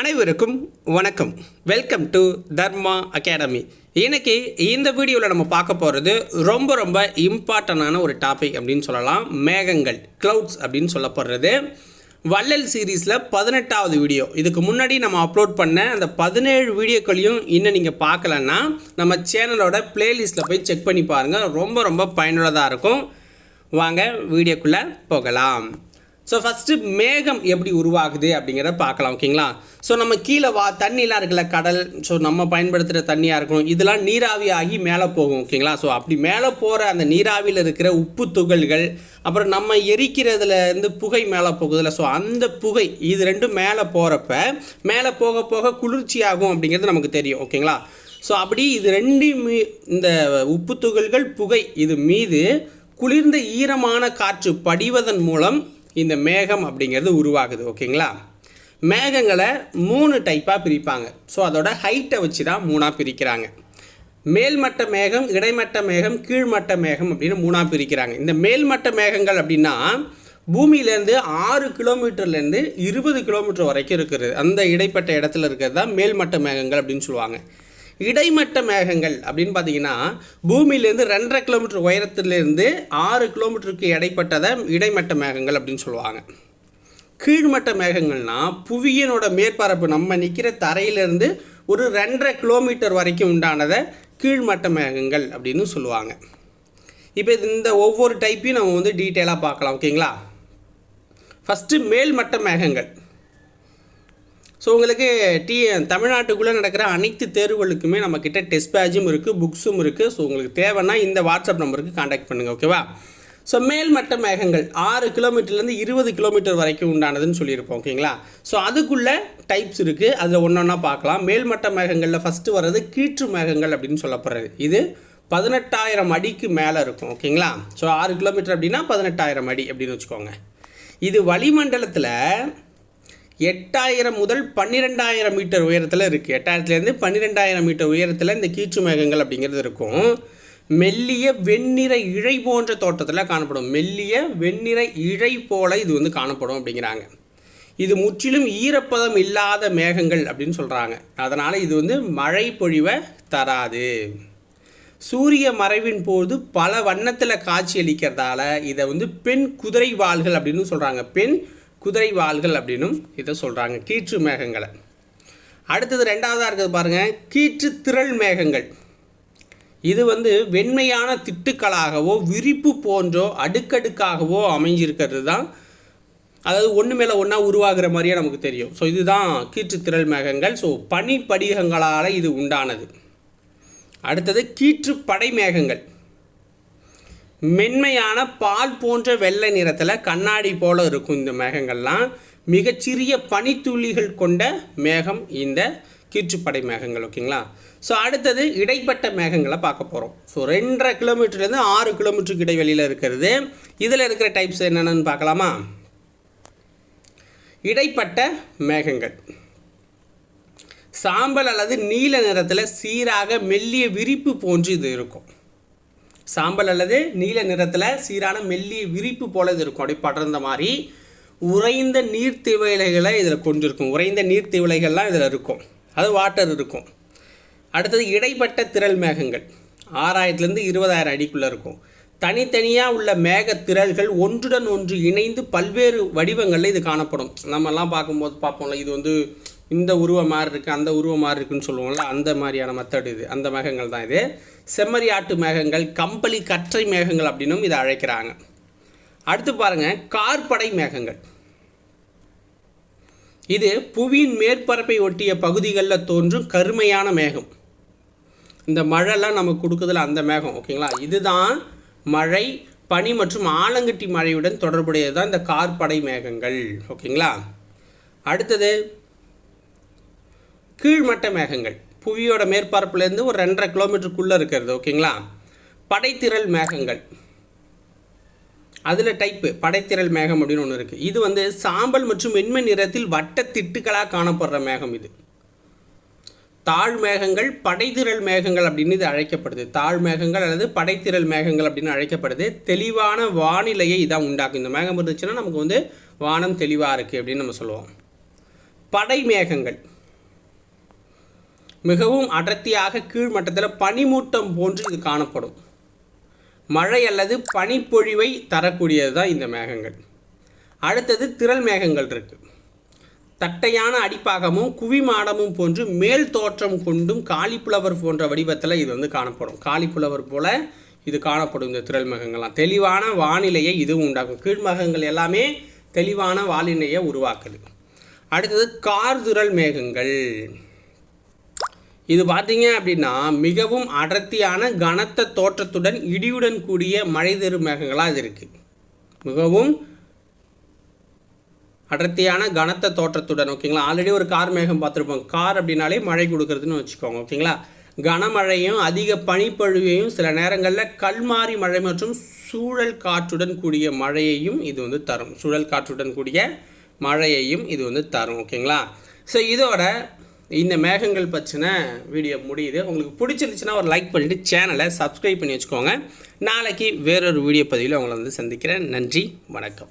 அனைவருக்கும் வணக்கம். Welcome to Dharma academy இன்றைக்கி இந்த வீடியோவில் நம்ம பார்க்க போகிறது ரொம்ப ரொம்ப இம்பார்ட்டண்டான ஒரு டாபிக் அப்படின்னு சொல்லலாம். மேகங்கள் க்ளவுட்ஸ் அப்படின்னு சொல்லப்படுறது. வள்ளல் சீரீஸில் பதினெட்டாவது வீடியோ இதுக்கு முன்னாடி நம்ம அப்லோட் பண்ண அந்த பதினேழு வீடியோக்களையும் இன்னும் நீங்கள் பார்க்கலன்னா நம்ம சேனலோட பிளேலிஸ்ட்டில் போய் செக் பண்ணி பாருங்கள் ரொம்ப ரொம்ப பயனுள்ளதாக இருக்கும். வாங்க வீடியோக்குள்ளே போகலாம். ஸோ ஃபஸ்ட்டு மேகம் எப்படி உருவாகுது அப்படிங்கிறத பார்க்கலாம் ஓகேங்களா ஸோ நம்ம கீழே வா தண்ணிலாம் இருக்குல்ல கடல். ஸோ நம்ம பயன்படுத்துகிற தண்ணியாக இருக்கணும். இதெல்லாம் நீராவி ஆகி மேலே போகும் ஓகேங்களா ஸோ அப்படி மேலே போகிற அந்த நீராவியில் இருக்கிற உப்பு துகள்கள் அப்புறம் நம்ம எரிக்கிறதுல இருந்து புகை மேலே போகுதுல்ல. ஸோ அந்த புகை இது ரெண்டும் மேலே போகிறப்ப மேலே போக போக குளிர்ச்சியாகும் அப்படிங்கிறது நமக்கு தெரியும் ஓகேங்களா ஸோ அப்படி இது ரெண்டு மீ இந்த உப்பு துகள்கள் புகை இது மீது குளிர்ந்த ஈரமான காற்று படிவதன் மூலம் இந்த மேகம் அப்படிங்கிறது உருவாகுது ஓகேங்களா? மேகங்களை மூணு டைப்பாக பிரிப்பாங்க. ஸோ அதோட ஹைட்டை வச்சு தான் மூணாக பிரிக்கிறாங்க. மேல்மட்ட மேகம் இடைமட்ட மேகம் கீழ்மட்ட மேகம் அப்படின்னு மூணாக பிரிக்கிறாங்க. இந்த மேல்மட்ட மேகங்கள் அப்படின்னா பூமியிலேருந்து ஆறு கிலோமீட்டர்லேருந்து இருபது கிலோமீட்டர் வரைக்கும் இருக்கிறது. அந்த இடைப்பட்ட இடத்துல இருக்கிறது தான் மேல்மட்ட மேகங்கள் அப்படின்னு சொல்லுவாங்க. இடைமட்ட மேகங்கள் அப்படின்னு பார்த்தீங்கன்னா பூமியிலேருந்து ரெண்டரை கிலோமீட்டர் உயரத்துலேருந்து ஆறு கிலோமீட்டருக்கு இடைப்பட்டதை இடைமட்ட மேகங்கள் அப்படின்னு சொல்லுவாங்க. கீழ்மட்ட மேகங்கள்னா புவியினோட மேற்பரப்பு நம்ம நிற்கிற தரையிலேருந்து ஒரு ரெண்டரை கிலோமீட்டர் வரைக்கும் உண்டானதை கீழ்மட்ட மேகங்கள் அப்படின்னு சொல்லுவாங்க. இப்போ இந்த ஒவ்வொரு டைப்பையும் நம்ம வந்து டீட்டெயிலாக பார்க்கலாம் ஓகேங்களா ஃபஸ்ட்டு மேல்மட்ட மேகங்கள். ஸோ உங்களுக்கு டி தமிழ்நாட்டுக்குள்ளே நடக்கிற அனைத்து தேர்வுகளுக்குமே நம்மக்கிட்ட டெஸ்ட் பேஜும் இருக்குது புக்ஸும் இருக்குது ஸோ உங்களுக்கு தேவைன்னா இந்த வாட்ஸ்அப் நம்பருக்கு காண்டாக்ட் பண்ணுங்கள் ஓகேவா ஸோ மேல்மட்ட மேகங்கள் ஆறு கிலோமீட்டர்லேருந்து இருபது கிலோமீட்டர் வரைக்கும் உண்டானதுன்னு சொல்லியிருப்போம் ஓகேங்களா ஸோ அதுக்குள்ளே டைப்ஸ் இருக்குது அதில் ஒன்று ஒன்றா பார்க்கலாம். மேல்மட்ட மேகங்களில் ஃபஸ்ட்டு வர்றது கீற்று மேகங்கள் அப்படின்னு சொல்லப்படுறது. இது பதினெட்டாயிரம் அடிக்கு மேலே இருக்கும் ஓகேங்களா ஸோ ஆறு கிலோமீட்டர் அப்படின்னா பதினெட்டாயிரம் அடி அப்படின்னு வச்சுக்கோங்க. இது வளிமண்டலத்தில் எட்டாயிரம் முதல் பன்னிரெண்டாயிரம் மீட்டர் உயரத்தில் இருக்குது எட்டாயிரத்துலேருந்து பன்னிரெண்டாயிரம் மீட்டர் உயரத்தில் இந்த கீச்சு மேகங்கள் அப்படிங்கிறது இருக்கும். மெல்லிய வெண்ணிற இழை போன்ற தோட்டத்தில் காணப்படும். மெல்லிய வெண்ணிற இழை போல இது வந்து காணப்படும் அப்படிங்கிறாங்க. இது முற்றிலும் ஈரப்பதம் இல்லாத மேகங்கள் அப்படின்னு சொல்கிறாங்க அதனால் இது வந்து மழை பொழிவை தராது. சூரிய மறைவின் போது பல வண்ணத்தில் காட்சியளிக்கிறதால இதை வந்து பெண் குதிரை வாள்கள் அப்படின்னு சொல்கிறாங்க பெண் குதிரை வாள்கள் அப்படின்னும் இதை சொல்கிறாங்க கீற்று மேகங்களை. அடுத்தது ரெண்டாவதாக இருக்கிறது பாருங்கள் கீற்று திரள் மேகங்கள். இது வந்து வெண்மையான திட்டுக்களாகவோ விரிப்பு போன்றோ அடுக்கடுக்காகவோ அமைஞ்சிருக்கிறது தான். அதாவது ஒன்று மேலே ஒன்றா உருவாகிற மாதிரியே நமக்கு தெரியும். ஸோ இதுதான் கீற்று திரள் மேகங்கள். ஸோ பனி படிகங்களால் இது உண்டானது. அடுத்தது கீற்று படை மேகங்கள். மென்மையான பால் போன்ற வெள்ளை நிறத்தில் கண்ணாடி போல இருக்கும் இந்த மேகங்கள்லாம். மிகச்சிறிய பனித்துளிகள் கொண்ட மேகம் இந்த கீற்றுப்படை மேகங்கள் ஓகேங்களா? ஸோ அடுத்தது இடைப்பட்ட மேகங்களை பார்க்க போகிறோம் ஸோ ரெண்டரை கிலோமீட்டர்லேருந்து ஆறு கிலோமீட்டருக்கு இடைவெளியில் இருக்கிறது. இதில் இருக்கிற டைப்ஸ் என்னென்னு பார்க்கலாமா? இடைப்பட்ட மேகங்கள். சாம்பல் அல்லது நீல நிறத்தில் சீராக மெல்லிய விரிப்பு போன்று இது இருக்கும். சாம்பல் அல்லது நீல நிறத்தில் சீரான மெல்லிய விரிப்பு போல இது இருக்கும். அப்படி படர்ந்த மாதிரி உறைந்த நீர்த்திவளைகளை இதில் கொண்டிருக்கும். உறைந்த நீர்த்திவிலைகள்லாம் இதில் இருக்கும். அது வாட்டர் இருக்கும். அடுத்தது இடைப்பட்ட திரள் மேகங்கள். ஆறாயிரத்துலேருந்து இருபதாயிரம் அடிக்குள்ளே இருக்கும். தனித்தனியாக உள்ள மேக திரள்கள் ஒன்றுடன் ஒன்று இணைந்து பல்வேறு வடிவங்களில் இது காணப்படும். நம்மலாம் பார்க்கும்போது பார்ப்போம்ல இது வந்து இந்த உருவம் மாதிரி இருக்குது அந்த உருவம் மாதிரி இருக்குன்னு சொல்லுவோம்ல அந்த மாதிரியான மெத்தட் இது. அந்த மேகங்கள் தான் இது. செம்மறியாட்டு மேகங்கள் கம்பளி கற்றை மேகங்கள் அப்படின்னும் இதை அழைக்கிறாங்க. அடுத்து பாருங்கள் கார்படை மேகங்கள். இது புவியின் மேற்பரப்பை ஒட்டிய பகுதிகளில் தோன்றும் கருமையான மேகம். இந்த மழைலாம் நமக்கு கொடுக்குறதுல அந்த மேகம் ஓகேங்களா? இதுதான் மழை பனி மற்றும் ஆலங்கட்டி மழையுடன் தொடர்புடையது தான் இந்த கார்படை மேகங்கள் ஓகேங்களா? அடுத்தது கீழ்மட்ட மேகங்கள் புவியோட மேற்பரப்புலேருந்து ஒரு ரெண்டரை கிலோமீட்டருக்குள்ளே இருக்கிறது ஓகேங்களா? படைத்திரள் மேகங்கள். அதில் டைப்பு படைத்திரள் மேகம் அப்படின்னு ஒன்று இருக்குது இது வந்து சாம்பல் மற்றும் வெண்மை நிறத்தில் வட்ட திட்டுக்களாக காணப்படுற மேகம் இது. தாழ் மேகங்கள் படைத்திரள் மேகங்கள் அப்படின்னு இது அழைக்கப்படுது. தாழ் மேகங்கள் அல்லது படைத்திரள் மேகங்கள் அப்படின்னு அழைக்கப்படுது. தெளிவான வானிலையை இதான் உண்டாக்கும். இந்த மேகம் இருந்துச்சுன்னா நமக்கு வந்து வானம் தெளிவாக இருக்குது அப்படின்னு நம்ம சொல்லுவோம். படை மேகங்கள். மிகவும் அடர்த்தியாக கீழ்மட்டத்தில் பனிமூட்டம் போன்று இது காணப்படும். மழை அல்லது பனிப்பொழிவை தரக்கூடியது தான் இந்த மேகங்கள். அடுத்தது திரள் மேகங்கள் இருக்குது தட்டையான அடிப்பாகமும் குவிமாடமும் போன்று மேல் தோற்றம் கொண்டும் காலிப்புலவர் போன்ற வடிவத்தில் இது வந்து காணப்படும். காலிப்புலவர் போல் இது காணப்படும் இந்த திரள் மேகங்கள்லாம். தெளிவான வானிலையை இதுவும் உண்டாக்கும். கீழ்மகங்கள் எல்லாமே தெளிவான வானிலையை உருவாக்குது. அடுத்தது கார்துரல் மேகங்கள். இது பார்த்தீங்க அப்படின்னா மிகவும் அடர்த்தியான கனத்த தோற்றத்துடன் இடியுடன் கூடிய மழை தெரு மேகங்களாக இது இருக்குது மிகவும் அடர்த்தியான கனத்த தோற்றத்துடன் ஓகேங்களா ஆல்ரெடி ஒரு கார் மேகம் பார்த்துருப்போம். கார் அப்படின்னாலே மழை கொடுக்குறதுன்னு வச்சுக்கோங்க ஓகேங்களா கனமழையும் அதிக பனிப்பொழிவையும் சில நேரங்களில் கல்மாரி மழை மற்றும் சூழல் காற்றுடன் கூடிய மழையையும் இது வந்து தரும். சூழல் காற்றுடன் கூடிய மழையையும் இது வந்து தரும் ஓகேங்களா ஸோ இதோட இந்த மேகங்கள் பற்றின வீடியோ முடியுது. உங்களுக்கு பிடிச்சிருந்துச்சுன்னா ஒரு லைக் பண்ணிவிட்டு சேனலை சப்ஸ்கிரைப் பண்ணி வச்சுக்கோங்க. நாளைக்கு வேறொரு வீடியோ பதிவில் உங்களை வந்து சந்திக்கிறேன். நன்றி வணக்கம்.